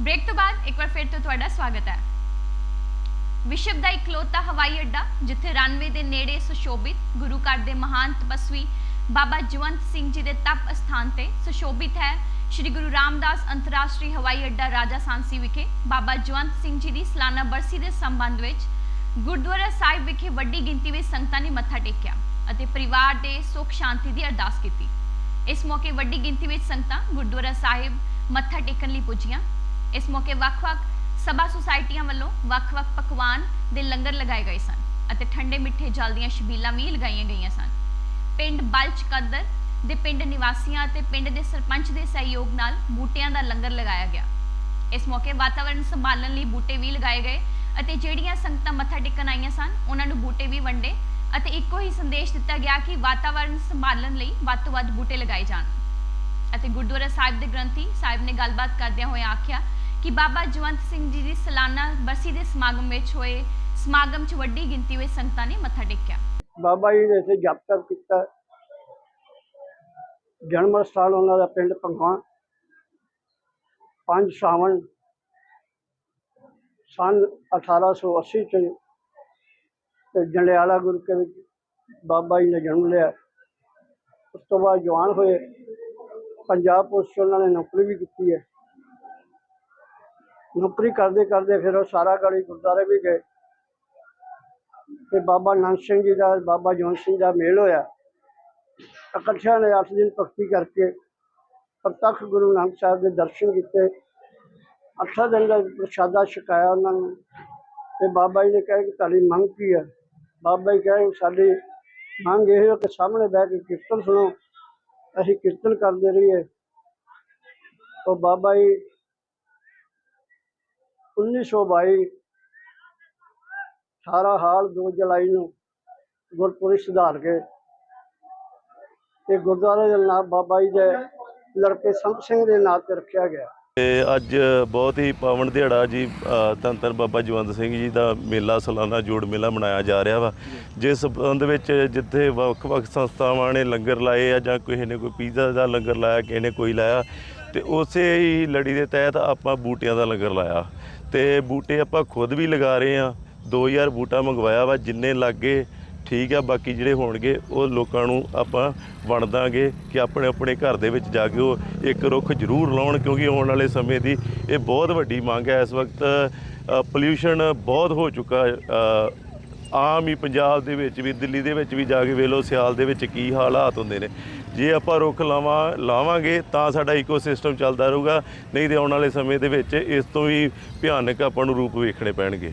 Break ਤੋਂ ਬਾਅਦ ਇੱਕ ਵਾਰ ਫਿਰ ਤੋਂ ਤੁਹਾਡਾ ਸਵਾਗਤ ਹੈ। ਵਿਸ਼ਵ ਦਾ ਇਕਲੌਤਾ ਹਵਾਈ ਅੱਡਾ, ਜਿੱਥੇ ਰਨਵੇ ਦੇ ਨੇੜੇ ਸੁਸ਼ੋਭਿਤ, ਗੁਰੂ ਘਰ ਦੇ ਮਹਾਨ ਤਪਸਵੀ ਬਾਬਾ ਜਵੰਤ ਸਿੰਘ ਜੀ ਦੇ ਤਪ ਅਸਥਾਨ ਤੇ ਸੁਸ਼ੋਭਿਤ ਹੈ। ਸ੍ਰੀ ਗੁਰੂ ਰਾਮਦਾਸ ਅੰਤਰਰਾਸ਼ਟਰੀ ਹਵਾਈ ਅੱਡਾ ਰਾਜਾ ਸਾਂਸੀ ਵਿਖੇ ਬਾਬਾ ਜਵੰਤ ਸਿੰਘ ਜੀ ਦੀ ਸਾਲਾਨਾ ਬਰਸੀ ਦੇ ਸੰਬੰਧ ਵਿੱਚ ਗੁਰਦੁਆਰਾ ਸਾਹਿਬ ਵਿਖੇ ਵੱਡੀ ਗਿਣਤੀ ਵਿੱਚ ਸੰਗਤਾਂ ਨੇ ਮੱਥਾ ਟੇਕਿਆ ਅਤੇ ਪਰਿਵਾਰ ਦੇ ਸੁੱਖ ਸ਼ਾਂਤੀ ਦੀ ਅਰਦਾਸ ਕੀਤੀ। ਇਸ ਮੌਕੇ ਵੱਡੀ ਗਿਣਤੀ ਵਿੱਚ ਸੰਗਤਾਂ ਗੁਰਦੁਆਰਾ ਸਾਹਿਬ ਮੱਥਾ ਟੇਕਣ ਲਈ ਪੁੱਜੀਆਂ। ਇਸ ਮੌਕੇ ਵੱਖ-ਵੱਖ ਸਭਾ ਸੁਸਾਇਟੀਆਂ ਵੱਲੋਂ ਵੱਖ-ਵੱਖ ਪਕਵਾਨ ਦੇ ਲੰਗਰ ਲਗਾਏ ਗਏ ਸਨ ਅਤੇ ਠੰਡੇ ਮਿੱਠੇ ਜਲ ਦੀਆਂ ਛਬੀਲਾਂ ਵੀ ਲਗਾਈਆਂ ਗਈਆਂ ਸਨ। ਪਿੰਡ ਬਲਚ ਕਦਰ ਦੇ ਪਿੰਡ ਨਿਵਾਸੀਆਂ ਅਤੇ ਪਿੰਡ ਦੇ ਸਰਪੰਚ ਦੇ ਸਹਿਯੋਗ ਨਾਲ ਬੂਟਿਆਂ ਦਾ ਲੰਗਰ ਲਗਾਇਆ ਗਿਆ। ਇਸ ਮੌਕੇ ਵਾਤਾਵਰਣ ਸੰਭਾਲਣ ਲਈ ਬੂਟੇ ਵੀ ਲਗਾਏ ਗਏ ਅਤੇ ਜਿਹੜੀਆਂ ਸੰਗਤਾਂ ਮੱਥਾ ਟੇਕਣ ਆਈਆਂ ਸਨ, ਉਹਨਾਂ ਨੂੰ ਬੂਟੇ ਵੀ ਵੰਡੇ ਅਤੇ ਇੱਕੋ ਹੀ ਸੰਦੇਸ਼ ਦਿੱਤਾ ਗਿਆ ਕਿ ਵਾਤਾਵਰਣ ਸੰਭਾਲਣ ਲਈ ਵੱਧ ਤੋਂ ਵੱਧ ਬੂਟੇ ਲਗਾਏ ਜਾਣ। ਅਤੇ ਗੁਰਦੁਆਰਾ ਸਾਹਿਬ ਦੇ ਗ੍ਰੰਥੀ ਸਾਹਿਬ ਨੇ ਗੱਲਬਾਤ ਕਰਦਿਆਂ ਹੋਏ ਆਖਿਆ ਕਿ ਬਾਬਾ ਜਵੰਤ ਸਿੰਘ ਜੀ ਦੀ ਸਾਲਾਨਾ ਬਰਸੀ ਦੇ ਸਮਾਗਮ ਵਿੱਚ ਹੋਏ ਸਮਾਗਮ 'ਚ ਵੱਡੀ ਗਿਣਤੀ ਵਿੱਚ ਸੰਗਤਾਂ ਨੇ ਮੱਥਾ ਟੇਕਿਆ। ਬਾਬਾ ਜੀ ਨੇ ਇੱਥੇ ਜਪ ਤਪ ਕੀਤਾ। ਜਨਮ ਸਥਾਨ ਉਹਨਾਂ ਦਾ ਪਿੰਡ ਪੰਗਵਾ ਪੰਜ ਸਾਵਣ ਸਨ 1880 ਚ ਤੇ ਜੰਡਿਆਲਾ ਗੁਰੂ ਕੇ ਵਿੱਚ ਬਾਬਾ ਜੀ ਨੇ ਜਨਮ ਲਿਆ। ਉਸ ਤੋਂ ਬਾਅਦ ਜਵਾਨ ਹੋਏ। ਪੰਜਾਬ ਪੁਲਿਸ 'ਚ ਉਹਨਾਂ ਨੇ ਨੌਕਰੀ ਵੀ ਕੀਤੀ ਹੈ। ਨੌਕਰੀ ਕਰਦੇ ਕਰਦੇ ਫਿਰ ਉਹ ਸਾਰਾ ਗਲੀ ਗੁਰਦਾਰੇ ਵੀ ਗਏ। ਤੇ ਬਾਬਾ ਨੰਦ ਸਿੰਘ ਜੀ ਦਾ, ਬਾਬਾ ਜਵੰਤ ਸਿੰਘ ਦਾ ਮੇਲ ਹੋਇਆ। ਇਕੱਠਿਆਂ ਨੇ 8 ਦਿਨ ਭਗਤੀ ਕਰਕੇ ਪ੍ਰਤੱਖ ਗੁਰੂ ਨਾਨਕ ਸਾਹਿਬ ਦੇ ਦਰਸ਼ਨ ਕੀਤੇ। ਅੱਠਾਂ ਦਿਨ ਦਾ ਪ੍ਰਸ਼ਾਦਾ ਛਕਾਇਆ ਉਹਨਾਂ ਨੂੰ। ਤੇ ਬਾਬਾ ਜੀ ਨੇ ਕਿਹਾ ਕਿ ਤੁਹਾਡੀ ਮੰਗ ਕੀ ਹੈ ਬਾਬਾ ਜੀ ਕਹੇ ਸਾਡੀ ਮੰਗ ਇਹ ਹੈ ਕਿ ਸਾਹਮਣੇ ਬਹਿ ਕੇ ਕੀਰਤਨ ਸੁਣੋ। ਅਸੀਂ ਕੀਰਤਨ ਕਰਦੇ ਰਹੀਏ। ਉਹ ਬਾਬਾ ਜੀ 1922 ਸਾਰਾ ਹਾਲ 2 ਜੁਲਾਈ ਨੂੰ ਗੁਰਪੁਰਬ ਸੁਧਾਰ ਕੇ ਤੇ ਗੁਰਦੁਆਰੇ ਦਾ ਨਾਮ ਬਾਬਾ ਜੀ ਦੇ ਲੜਕੇ ਸੰਤ ਸਿੰਘ ਦੇ ਨਾਂ ਤੇ ਰੱਖਿਆ ਗਿਆ। ਤੇ ਅੱਜ ਬਹੁਤ ਹੀ ਪਾਵਨ ਦਿਹਾੜਾ ਜੀ ਧੰਨ ਧੰਨ ਬਾਬਾ ਜਵੰਤ ਸਿੰਘ ਜੀ ਦਾ ਮੇਲਾ, ਸਾਲਾਨਾ ਜੋੜ ਮੇਲਾ ਮਨਾਇਆ ਜਾ ਰਿਹਾ ਵਾ। ਜਿਸ ਸੰਬੰਧ ਵਿੱਚ ਜਿੱਥੇ ਵੱਖ-ਵੱਖ ਸੰਸਥਾਵਾਂ ਨੇ ਲੰਗਰ ਲਾਏ ਆ ਜਾਂ ਕਿਸੇ ਨੇ ਕੋਈ ਪੀਜ਼ਾ ਦਾ ਲੰਗਰ ਲਾਇਆ, ਕਿਸੇ ਨੇ ਕੋਈ ਲਾਇਆ, ਤੇ ਉਸੇ ਹੀ ਲੜੀ ਦੇ ਤਹਿਤ ਆਪਾਂ ਬੂਟਿਆਂ ਦਾ ਲੰਗਰ ਲਾਇਆ। ਤੇ ਬੂਟੇ ਆਪਾਂ ਖੁਦ ਵੀ ਲਗਾ ਰਹੇ ਆ 2000 ਬੂਟਾ ਮੰਗਵਾਇਆ ਵਾ, ਜਿੰਨੇ ਲੱਗੇ, ਠੀਕ ਆ, ਬਾਕੀ ਜਿਹੜੇ ਹੋਣਗੇ, ਉਹ ਲੋਕਾਂ ਨੂੰ ਆਪਾਂ ਵੰਡ ਦਾਂਗੇ ਕਿ ਆਪਣੇ ਆਪਣੇ ਘਰ ਦੇ ਵਿੱਚ ਜਾ ਕੇ ਉਹ ਇੱਕ ਰੁੱਖ ਜ਼ਰੂਰ ਲਾਉਣ, ਕਿਉਂਕਿ ਆਉਣ ਵਾਲੇ ਸਮੇਂ ਦੀ ਇਹ ਬਹੁਤ ਵੱਡੀ ਮੰਗ ਹੈ। ਇਸ ਵਕਤ ਪੋਲਿਊਸ਼ਨ ਬਹੁਤ ਹੋ ਚੁੱਕਾ ਆਮ ਹੀ ਪੰਜਾਬ ਦੇ ਵਿੱਚ ਵੀ, ਦਿੱਲੀ ਦੇ ਵਿੱਚ ਵੀ ਜਾ ਕੇ ਵੇਖ ਲਓ, ਸਿਆਲ ਦੇ ਵਿੱਚ ਕੀ ਹਾਲਾਤ ਹੁੰਦੇ ਨੇ। ਜੇ ਆਪਾਂ ਰੁੱਖ ਲਾਵਾਂ, ਲਾਵਾਂਗੇ, ਤਾਂ ਸਾਡਾ ਇਕੋਸਿਸਟਮ ਚੱਲਦਾ ਰਹੂਗਾ। ਨਹੀਂ ਤੇ ਆਉਣ ਵਾਲੇ ਸਮੇਂ ਦੇ ਵਿੱਚ ਇਸ ਤੋਂ ਵੀ ਭਿਆਨਕ ਆਪਾਂ ਨੂੰ ਰੂਪ ਵੇਖਣੇ ਪੈਣਗੇ।